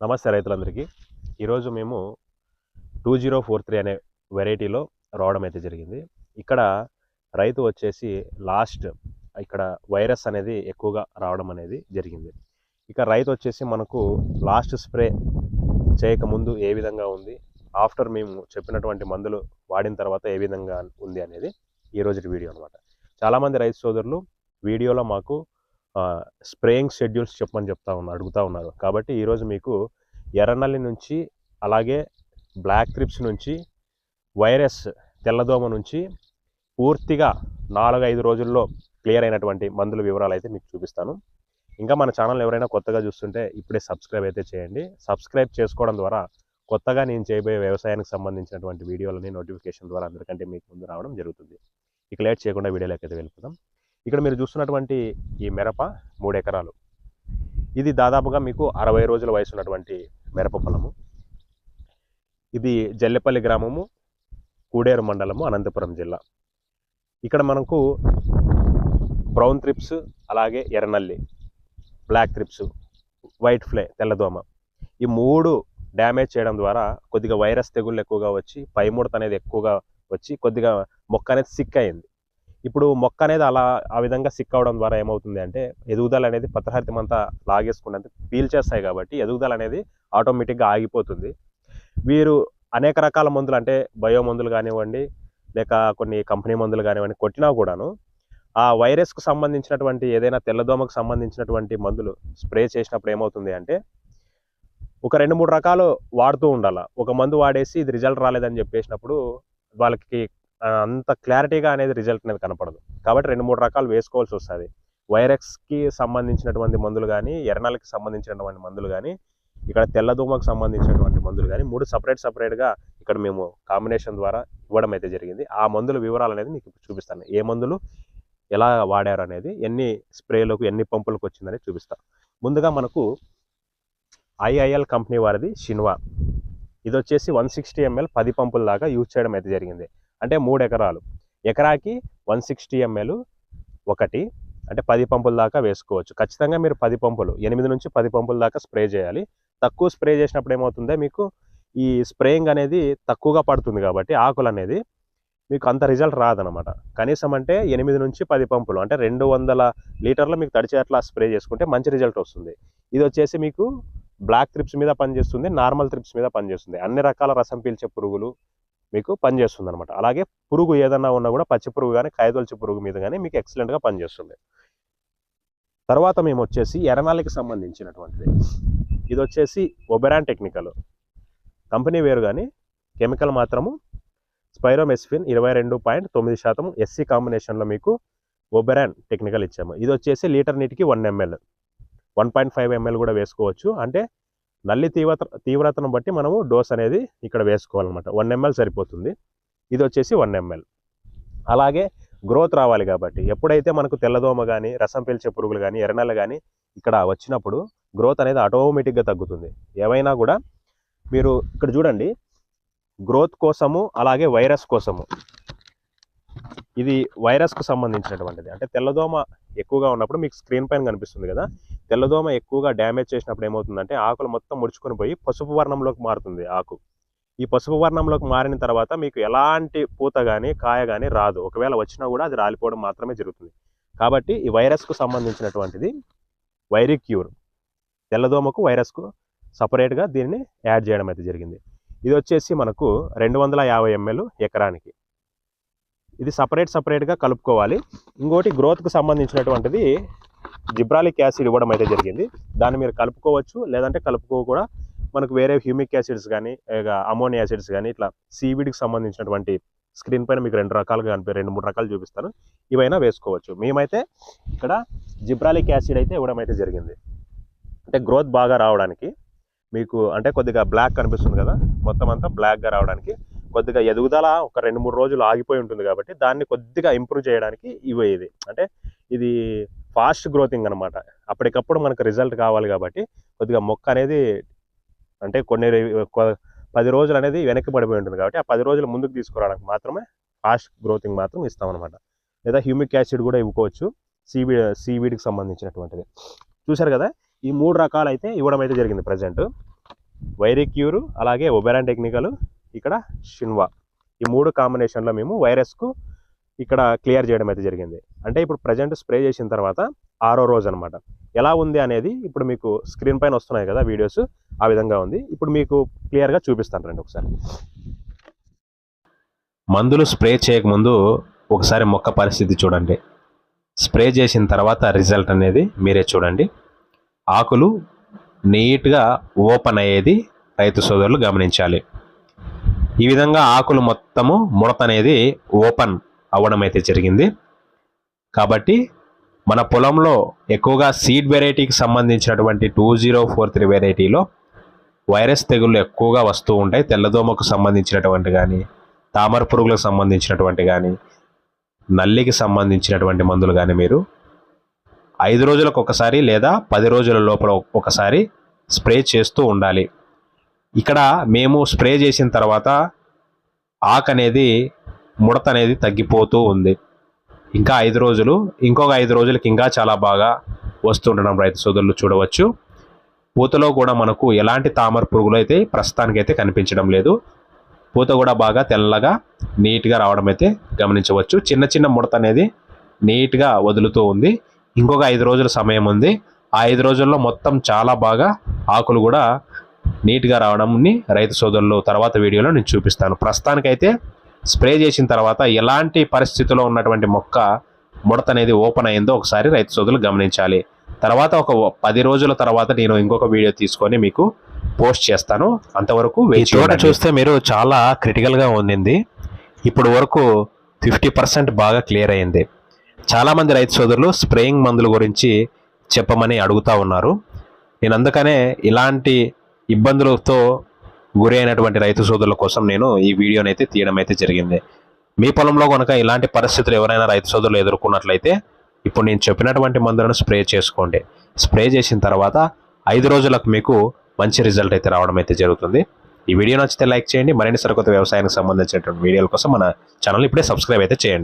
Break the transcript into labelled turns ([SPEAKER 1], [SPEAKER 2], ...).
[SPEAKER 1] నమస్తే రైతులందరికీ. ఈరోజు మేము టూ జీరో ఫోర్ త్రీ అనే వెరైటీలో రావడం అయితే జరిగింది. ఇక్కడ రైతు వచ్చేసి లాస్ట్ ఇక్కడ వైరస్ అనేది ఎక్కువగా రావడం అనేది జరిగింది. ఇక రైతు వచ్చేసి మనకు లాస్ట్ స్ప్రే చేయకముందు ఏ విధంగా ఉంది ఆఫ్టర్ మేము చెప్పినటువంటి మందులు వాడిన తర్వాత ఏ విధంగా ఉంది అనేది ఈ రోజు వీడియో అనమాట చాలామంది రైతు సోదరులు వీడియోలో మాకు స్ప్రేయింగ్ షెడ్యూల్స్ చెప్పమని చెప్తా ఉన్నారు అడుగుతూ ఉన్నారు. కాబట్టి ఈరోజు మీకు ఎర్రనల్లి నుంచి అలాగే బ్లాక్ క్రిప్స్ నుంచి వైరస్ తెల్లదోమ నుంచి పూర్తిగా నాలుగు ఐదు రోజుల్లో క్లియర్ అయినటువంటి మందుల వివరాలు అయితే మీకు చూపిస్తాను. ఇంకా మన ఛానల్ ఎవరైనా కొత్తగా చూస్తుంటే ఇప్పుడే సబ్స్క్రైబ్ అయితే చేయండి. సబ్స్క్రైబ్ చేసుకోవడం ద్వారా కొత్తగా నేను చేయబోయే వ్యవసాయానికి సంబంధించినటువంటి వీడియోలని నోటిఫికేషన్ ద్వారా అందరికంటే మీకు ముందు రావడం జరుగుతుంది. ఇక లేట్ చేయకుండా వీడియోలోకి అయితే వెళ్ళిపోదాం. ఇక్కడ మీరు చూస్తున్నటువంటి ఈ మిరప మూడు ఎకరాలు. ఇది దాదాపుగా మీకు అరవై రోజుల వయసు ఉన్నటువంటి మిరప పొలము. ఇది జల్లెపల్లి గ్రామము కూడేరు మండలము అనంతపురం జిల్లా. ఇక్కడ మనకు బ్రౌన్ త్రిప్స్ అలాగే ఎర్రనల్లి బ్లాక్ త్రిప్స్ వైట్ ఫ్లే తెల్లదోమ ఈ మూడు డ్యామేజ్ చేయడం ద్వారా కొద్దిగా వైరస్ తెగుళ్ళు ఎక్కువగా వచ్చి పైముడత అనేది ఎక్కువగా వచ్చి కొద్దిగా మొక్క అనేది సిక్ అయింది. ఇప్పుడు మొక్క అనేది అలా ఆ విధంగా సిక్ అవడం ద్వారా ఏమవుతుంది అంటే ఎదుగుదల అనేది పత్రహరితం అంతా లాగేసుకుంటే పీల్చేస్తాయి కాబట్టి ఎదుగుదల అనేది ఆటోమేటిక్గా ఆగిపోతుంది. వీరు అనేక రకాల మందులు అంటే బయో మందులు కానివ్వండి లేక కొన్ని కంపెనీ మందులు కానివ్వండి కొట్టినా కూడాను ఆ వైరస్కు సంబంధించినటువంటి ఏదైనా తెల్లదోమకు సంబంధించినటువంటి మందులు స్ప్రే చేసినప్పుడు ఏమవుతుంది అంటే ఒక రెండు మూడు రకాలు వాడుతూ ఉండాలి. ఒక మందు వాడేసి ఇది రిజల్ట్ రాలేదని చెప్పేసినప్పుడు వాళ్ళకి అంత క్లారిటీగా అనేది రిజల్ట్ అనేది కనపడదు. కాబట్టి రెండు మూడు రకాలు వేసుకోవాల్సి వస్తుంది. వైరస్కి సంబంధించినటువంటి మందులు కానీ ఎర్రనలకి సంబంధించినటువంటి మందులు కానీ ఇక్కడ తెల్లదోమకు సంబంధించినటువంటి మందులు కానీ మూడు సపరేట్ సపరేట్గా ఇక్కడ మేము కాంబినేషన్ ద్వారా ఇవ్వడం అయితే జరిగింది. ఆ మందుల వివరాలు అనేది మీకు చూపిస్తాను. ఏ మందులు ఎలా వాడారు అనేది ఎన్ని స్ప్రేలకు ఎన్ని పంపులకు వచ్చిందని చూపిస్తాను ముందుగా మనకు ఐఐఎల్ కంపెనీ వారిది షిన్వా. ఇది వచ్చేసి వన్ సిక్స్టీ ఎంఎల్ పది పంపుల దాకా యూజ్ చేయడం అయితే జరిగింది. అంటే మూడు ఎకరాలు. ఎకరాకి వన్ సిక్స్టీ ఎంఎల్ ఒకటి అంటే పది పంపుల దాకా వేసుకోవచ్చు. ఖచ్చితంగా మీరు పది పంపులు ఎనిమిది నుంచి పది పంపుల దాకా స్ప్రే చేయాలి. తక్కువ స్ప్రే చేసినప్పుడు ఏమవుతుందో మీకు ఈ స్ప్రేయింగ్ అనేది తక్కువగా పడుతుంది కాబట్టి ఆకులు అనేది మీకు అంత రిజల్ట్ రాదనమాట. కనీసం అంటే ఎనిమిది నుంచి పది పంపులు అంటే రెండు వందల లీటర్లు మీకు తడిచేట్లా స్ప్రే చేసుకుంటే మంచి రిజల్ట్ వస్తుంది. ఇది వచ్చేసి మీకు బ్లాక్ త్రిప్స్ మీద పనిచేస్తుంది నార్మల్ త్రిప్స్ మీద పనిచేస్తుంది. అన్ని రకాల రసం పీల్చే పురుగులు మీకు పనిచేస్తుంది అనమాట అలాగే పురుగు ఏదన్నా ఉన్నా కూడా పచ్చి పురుగు కానీ కాయదొలిచి పురుగు మీద కానీ మీకు ఎక్సలెంట్గా పనిచేస్తుంది తర్వాత మేము వచ్చేసి ఎర్రనాలికి సంబంధించినటువంటిది. ఇది వచ్చేసి ఒబెరాన్ టెక్నికల్. కంపెనీ వేరు కానీ కెమికల్ మాత్రము స్పైరోమెస్ఫిన్ ఇరవై రెండు పాయింట్ తొమ్మిది శాతం ఎస్సీ కాంబినేషన్లో మీకు ఒబెరాన్ టెక్నికల్ ఇచ్చాము. ఇది వచ్చేసి లీటర్ నీటికి one ml. One point five ml కూడా వేసుకోవచ్చు. అంటే నల్లి తీవ్రత తీవ్రతను బట్టి మనము డోస్ అనేది ఇక్కడ వేసుకోవాలన్నమాట. వన్ ఎంఎల్ సరిపోతుంది. ఇది వచ్చేసి వన్ ఎంఎల్. అలాగే గ్రోత్ రావాలి కాబట్టి ఎప్పుడైతే మనకు తెల్లదోమ కానీ రసం పీల్చే పురుగులు కానీ ఎర్రనెల కానీ ఇక్కడ వచ్చినప్పుడు గ్రోత్ అనేది ఆటోమేటిక్గా తగ్గుతుంది. ఏవైనా కూడా మీరు ఇక్కడ చూడండి. గ్రోత్ కోసము అలాగే వైరస్ కోసము. ఇది వైరస్కు సంబంధించినటువంటిది. అంటే తెల్లదోమ ఎక్కువగా ఉన్నప్పుడు మీకు స్క్రీన్ పైన కనిపిస్తుంది కదా. తెల్లదోమ ఎక్కువగా డ్యామేజ్ చేసినప్పుడు ఏమవుతుందంటే ఆకులు మొత్తం ముడుచుకొని పోయి పసుపు వర్ణంలోకి మారుతుంది ఆకు. ఈ పసుపు వర్ణంలోకి మారిన తర్వాత మీకు ఎలాంటి పూత కానీ కాయ కానీ రాదు. ఒకవేళ వచ్చినా కూడా అది రాలిపోవడం మాత్రమే జరుగుతుంది. కాబట్టి ఈ వైరస్కు సంబంధించినటువంటిది వైరిక్యూర్ తెల్లదోమకు వైరస్కు సపరేట్గా దీన్ని యాడ్ చేయడం అయితే జరిగింది. ఇది వచ్చేసి మనకు రెండు వందల యాభై ఎంఎల్ ఎకరానికి. ఇది సపరేట్ సపరేట్గా కలుపుకోవాలి. ఇంకోటి గ్రోత్కు సంబంధించినటువంటిది జిబ్రాలిక్ యాసిడ్ ఇవ్వడం అయితే జరిగింది. దాన్ని మీరు కలుపుకోవచ్చు లేదంటే కలుపుకో కూడా. మనకు వేరే హ్యూమిక్ యాసిడ్స్ కానీ అమోనియా యాసిడ్స్ కానీ ఇట్లా సీవీడ్కి సంబంధించినటువంటి స్క్రీన్ పైన మీకు రెండు రకాలుగా కనిపి రెండు మూడు రకాలు చూపిస్తాను. ఇవైనా వేసుకోవచ్చు. మేమైతే ఇక్కడ జిబ్రాలిక్ యాసిడ్ అయితే ఇవ్వడం అయితే జరిగింది. అంటే గ్రోత్ బాగా రావడానికి మీకు అంటే కొద్దిగా బ్లాక్ కనిపిస్తుంది కదా మొత్తం అంతా బ్లాక్గా రావడానికి కొద్దిగా ఎదుగుదల ఒక రెండు మూడు రోజులు ఆగిపోయి ఉంటుంది కాబట్టి దాన్ని కొద్దిగా ఇంప్రూవ్ చేయడానికి ఇవే ఇది. అంటే ఇది ఫాస్ట్ గ్రోతింగ్ అనమాట అప్పటికప్పుడు మనకు రిజల్ట్ కావాలి కాబట్టి కొద్దిగా మొక్క అనేది అంటే కొన్ని పది రోజులు అనేది వెనక్కి పడిపోయి ఉంటుంది కాబట్టి ఆ పది రోజులు ముందుకు తీసుకురావడానికి మాత్రమే ఫాస్ట్ గ్రోతింగ్ మాత్రం ఇస్తామన్నమాట లేదా హ్యూమిక్ యాసిడ్ కూడా ఇవ్వుకోవచ్చు. సీవీ సీవీడ్కి సంబంధించినటువంటిది. చూశారు కదా? ఈ మూడు రకాలు అయితే ఇవ్వడం అయితే జరిగింది ప్రజెంట్. వైరిక్యూరు అలాగే ఒబెరాన్ టెక్నికలు ఇక్కడ షిన్వా. ఈ మూడు కాంబినేషన్లో మేము వైరస్కు ఇక్కడ క్లియర్ చేయడం అయితే జరిగింది. అంటే ఇప్పుడు ప్రజెంట్ స్ప్రే చేసిన తర్వాత ఆరో రోజు అనమాట ఎలా ఉంది అనేది ఇప్పుడు మీకు స్క్రీన్ పైన వస్తున్నాయి కదా వీడియోస్ ఆ విధంగా ఉంది. ఇప్పుడు మీకు క్లియర్గా చూపిస్తాను రండి ఒకసారి. మందులు స్ప్రే చేయకముందు ఒకసారి మొక్క పరిస్థితి చూడండి. స్ప్రే చేసిన తర్వాత రిజల్ట్ అనేది మీరే చూడండి. ఆకులు నీట్గా ఓపెన్ అయ్యేది రైతు సోదరులు గమనించాలి. ఈ విధంగా ఆకులు మొత్తము ముడత అనేది ఓపెన్ అవ్వడం అయితే జరిగింది. కాబట్టి మన పొలంలో ఎక్కువగా సీడ్ వెరైటీకి సంబంధించినటువంటి టూ జీరో ఫోర్ త్రీ వెరైటీలో వైరస్ తెగుళ్ళు ఎక్కువగా వస్తూ ఉంటాయి. తెల్లదోమకు సంబంధించినటువంటి కానీ తామర పురుగులకు సంబంధించినటువంటి కానీ నల్లికి సంబంధించినటువంటి మందులు కానీ మీరు ఐదు రోజులకు ఒకసారి లేదా పది రోజుల లోపల ఒకసారి స్ప్రే చేస్తూ ఉండాలి. ఇక్కడ మేము స్ప్రే చేసిన తర్వాత ఆకు అనేది ముడత అనేది తగ్గిపోతూ ఉంది. ఇంకా ఐదు రోజులు ఇంకొక ఐదు రోజులకి ఇంకా చాలా బాగా వస్తుండడం రైతు సోదరులు చూడవచ్చు. పూతలో కూడా మనకు ఎలాంటి తామర పురుగులు అయితే ప్రస్తుతానికైతే కనిపించడం లేదు. పూత కూడా బాగా తెల్లగా నీట్గా రావడం అయితే గమనించవచ్చు. చిన్న చిన్న ముడత అనేది నీట్గా వదులుతూ ఉంది. ఇంకొక ఐదు రోజుల సమయం ఉంది. ఆ ఐదు రోజుల్లో మొత్తం చాలా బాగా ఆకులు కూడా నీట్గా రావడంని రైతు సోదరులు తర్వాత వీడియోలో నేను చూపిస్తాను. ప్రస్తుతానికైతే స్ప్రే చేసిన తర్వాత ఎలాంటి పరిస్థితిలో ఉన్నటువంటి మొక్క ముడత అనేది ఓపెన్ అయిందో ఒకసారి రైతు సోదరులు గమనించాలి. తర్వాత ఒక పది రోజుల తర్వాత నేను ఇంకొక వీడియో తీసుకొని మీకు పోస్ట్ చేస్తాను. అంతవరకు
[SPEAKER 2] తోట. చూస్తే మీరు చాలా క్రిటికల్గా ఉండింది. ఇప్పుడు వరకు ఫిఫ్టీ పర్సెంట్ బాగా క్లియర్ అయింది. చాలామంది రైతు సోదరులు స్ప్రేయింగ్ మందుల గురించి చెప్పమని అడుగుతా ఉన్నారు. నేను అందుకనే ఇలాంటి ఇబ్బందులతో గురైనటువంటి రైతు సోదరుల కోసం నేను ఈ వీడియోని అయితే తీయడం అయితే జరిగింది. మీ పొలంలో కనుక ఇలాంటి పరిస్థితులు ఎవరైనా రైతు సోదరులు ఎదుర్కొన్నట్లయితే ఇప్పుడు నేను చెప్పినటువంటి మందులను స్ప్రే చేసుకోండి. స్ప్రే చేసిన తర్వాత ఐదు రోజులకు మీకు మంచి రిజల్ట్ అయితే రావడం అయితే జరుగుతుంది. ఈ వీడియో నచ్చితే లైక్ చేయండి. మరిన్ని సరికొత్త వ్యవసాయానికి సంబంధించినటువంటి వీడియోల కోసం మన ఛానల్ ఇప్పుడే సబ్స్క్రైబ్ అయితే చేయండి.